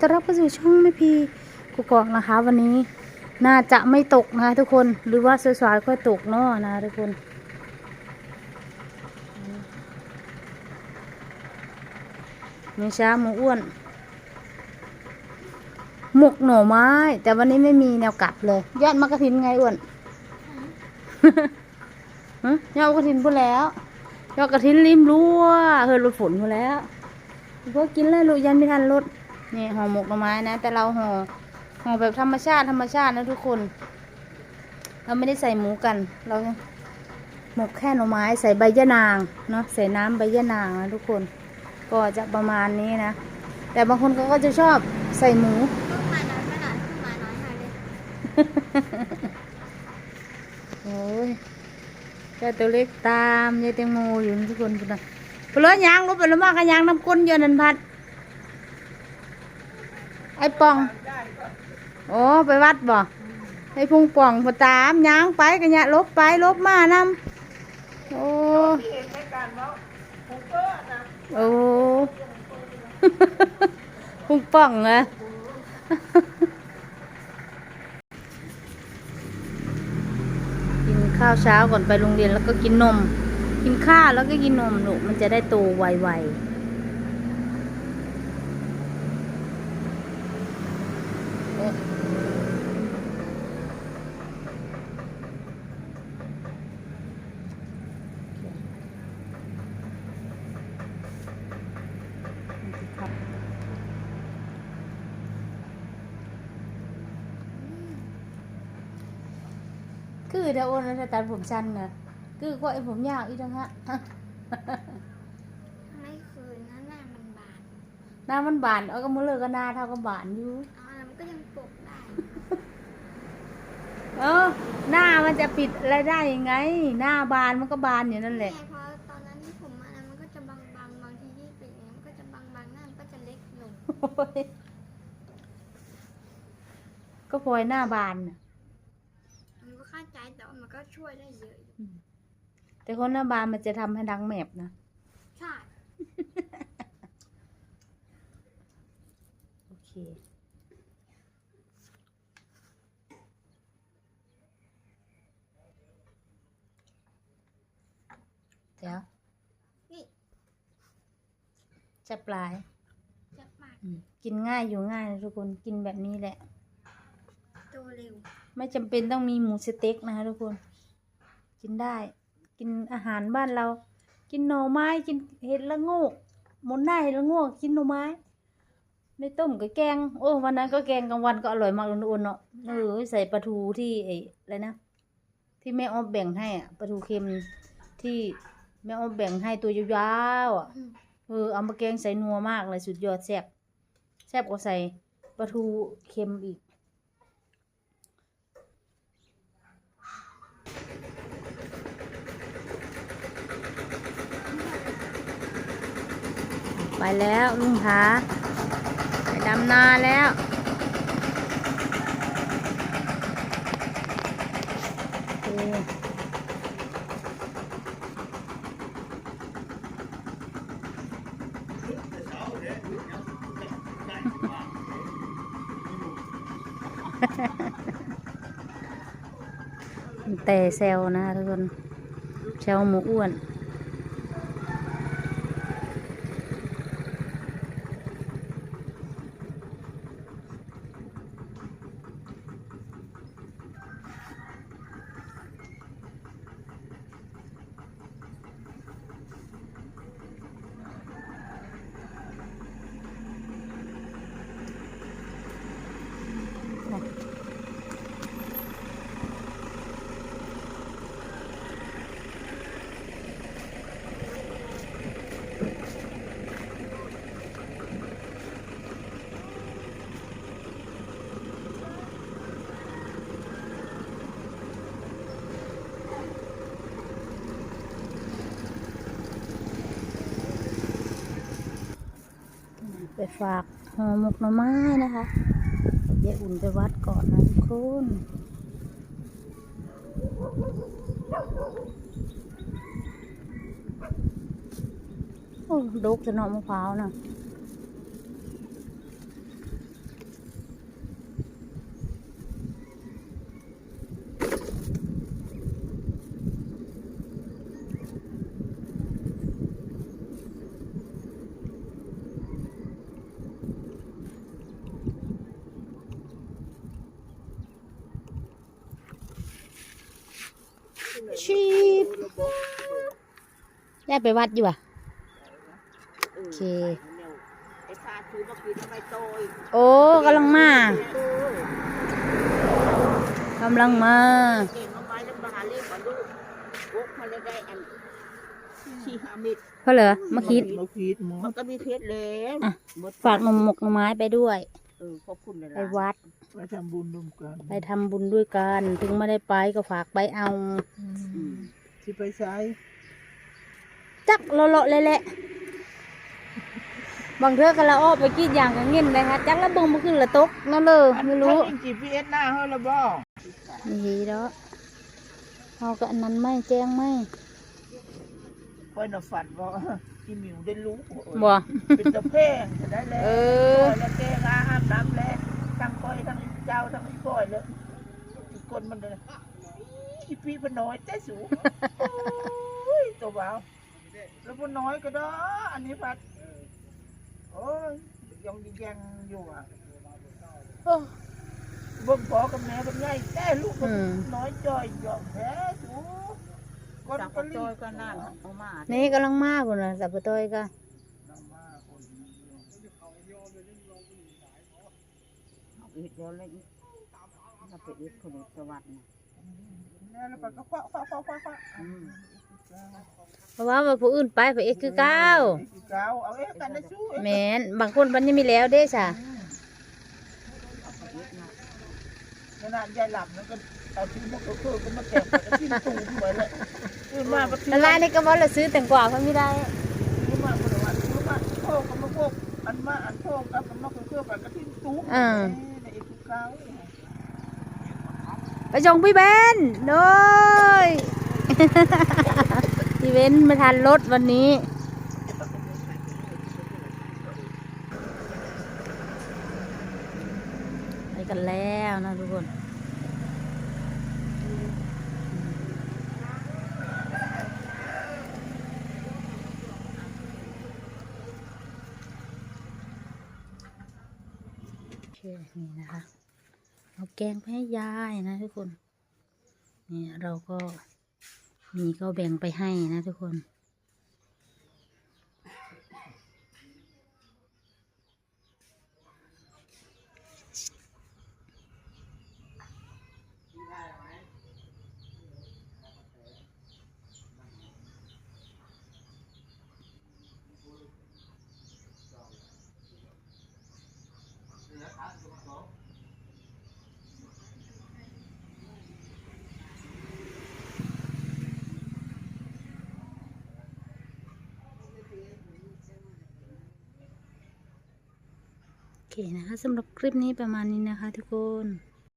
ต้อนรับเข้าสู่ช่องไม่พีกูกอกนะคะ วันนี้น่าจะไม่ตกนะคะทุกคนหรือว่าสวยๆค่อยตกเนาะนะทุกคน มีช้าหมูอ้วน หมกหน่อไม้ แต่วันนี้ไม่มีแนวกลับเลย ยอดมะกระถินไงอ้วนฮะยอดมะกระถินพูดแล้วยอดกระถินริมรั้วเฮิรรถฝนพูดแล้วพวกกินเลยลูกยันไม่ทันรถ นี่ห่อหมกหน่อไม้นะ แต่เราห่อห่อแบบธรรมชาติธรรมชาตินะทุกคน เราไม่ได้ใส่หมูกัน เราหมกแค่หน่อไม้ใส่ใบยะนางเนาะใส่น้ำใบยะนางนะทุกคน ก็จะประมาณนี้นะ แต่บางคนเขาก็จะชอบใส่หมูเพิ่งมาน้อยขนาดเพิ่งมาน้อยหน่อยเลยโอ้ยเจ้าตัวเล็กตามยายแตงโมอยู่นะทุกคนพุ่นนะเปลือยยางลบไปแล้วมากกันยางน้ำก้นเยอะนันพัด ไอ้ปอง โอ้ไปวัดบ่ไอ้พุงป่องพอตามยางไปกันเนี่ยลบไปลบมานำโอ้โอ้พุงป่องเหรอกินข้าวเช้าก่อนไปโรงเรียนแล้วก็กินนม กินข้าวแล้วก็กินนมลูกมันจะได้โตไวๆ คือเดาโอนแล้วแต่ผมสั้นนะคือก็ไอ้ผมยาวอีกทั้งฮะไม่คืนนะหน้ามันบานหน้ามันบานเอาก็มือเลิกก็หน้าเท่ากับบานอยู่อ๋อแล้วมันก็ยังปกได้ เออ หน้ามันจะปิดอะไรได้ยังไง หน้าบานมันก็บานอยู่นั่นแหละแต่พอตอนนั้นที่ผมมาแล้วมันก็จะบางบางๆบางทีที่เป็นอย่างนี้มันก็จะบางบางๆหน้ามันก็จะเล็กลงโอ้ยก็พลอยหน้าบานน่ะ มันก็เข้าใจแต่ว่ามันก็ช่วยได้เยอะอยู่แต่คนหน้าบานมันจะทำให้ดังแมบนะ ใช่ โอเค เดี๋ยวนี่จะปลายจะปากอืมกินง่ายอยู่ง่ายนะทุกคน กินแบบนี้แหละ โตเร็ว ไม่จำเป็นต้องมีหมูสเต็กนะคะทุกคน กินได้ กินอาหารบ้านเรา กินหน่อไม้กินเห็ดละโงกหมดหน้าเห็ดละโงกกินหน่อไม้ในต้มกับแกง โอ้วันนั้นก็แกงกลางวันก็อร่อยมากเลยนะอ้วนเนาะเออใส่ปลาทูที่ไอ้อะไรนะที่แม่ออฟแบ่งให้อะปลาทูเค็มที่แม่ออฟแบ่งให้ตัวยาวๆอะอืมเออเอามาแกงใส่นัวมากเลยสุดยอดแซ่บแซ่บกว่าใส่ปลาทูเค็มอีก ไปแล้วลุงผาไปดำนาแล้วโอเคแต่เซลนะทุกคนเซลหมูอ้วน ไป ฝากห่อหมกหน่อไม้นะคะเดี๋ยวอุ่นไปวัดก่อนนะทุกคนโอ้ดกจะนอมะพร้าวนะ ชีพย่ไปวัดอยู่อะโอเคกำโอ้กำลังมากำลังมาเขาเพราะเหรอมะคิดมันก็มีเคล็ดแล้ว ฝากหนมหมกหน่อไม้ไปด้วย เออขอบคุณเลยไปวัด ไปทำบุญร่วมกันไปทำบุญด้วยกัน ถึงไม่ได้ไปก็ฝากไปเอาที่ไปใช้จักเลาะๆเลยแหละบางเทื่อก็ละอ้อไปกินอย่างกันเงี้ยเลยค่ะจักละเบิ่งมาขึ้นละตกนั่นเลยไม่รู้ อัน GPS หน้าเฮาละบ่นี่เด้อเอากับอันนั้นไม่แจ้งไม่คอยน่ะฝันว่า ที่มิวได้รู้บ่ เป็นตะแพงจะได้แล้วเอเออแล้วแกงาอาบน้ำแล้วทั้งก้อยทั้งเจ้าทั้งก้อยแล้วอีกคนมันเลยอีพี่พน้อยแต่สูงโอ้ยตัวเบาแล้วพน้อยก็ด้ออันนี้พัดโอ้ยยังยังอยู่อะโอ้ เบิ่งพ่อกับแม่กับยายแต่ลูกก็อืม น้อยจ่อยหยอกแท้สูค นจับก็กระรีจอยบก็นั่นเอามานี่กำลังมาคนนะสับปะตอยก็เอาไปเฮ็ดแล้วเลยเอาไปเอ็ดคนสวัสดิ์นะแล้วเราไปก็คว้าคว้าคว้าคว้าคว้าอืมเพราะว่าว่าผู้อื่นไปไปเอ็กคือเก้าเก้าเอาเอ๊ะกันนะชู้แมนบางคนมันยังมีแล้วเด้จ้ะขนาดยายหลับมันก็ เอาชิ้นมะเขือเทศก็มาแกะกับชิ้นตูมไว้เลยขึ้นมาก็ชิ้นละลายในกระบอกเราซื้อแตงกวาเขาไม่ได้ขึ้นมาก็เลยว่าขึ้นมาโคกกับมะโคกอันมาอันโคกกับมะเขือเทศกับชิ้นตูมในเอกเก้าไปชงพี่เบนเลยพี่เบนไม่ทันรถวันนี้ไปกันแล้วนะทุกคน เคนี่นะคะ เอาแกงไปให้ยายนะทุกคน นี่เราก็มีก็แบ่งไปให้นะทุกคน เคนะคะสำหรับคลิปนี้ประมาณนี้นะคะทุกคน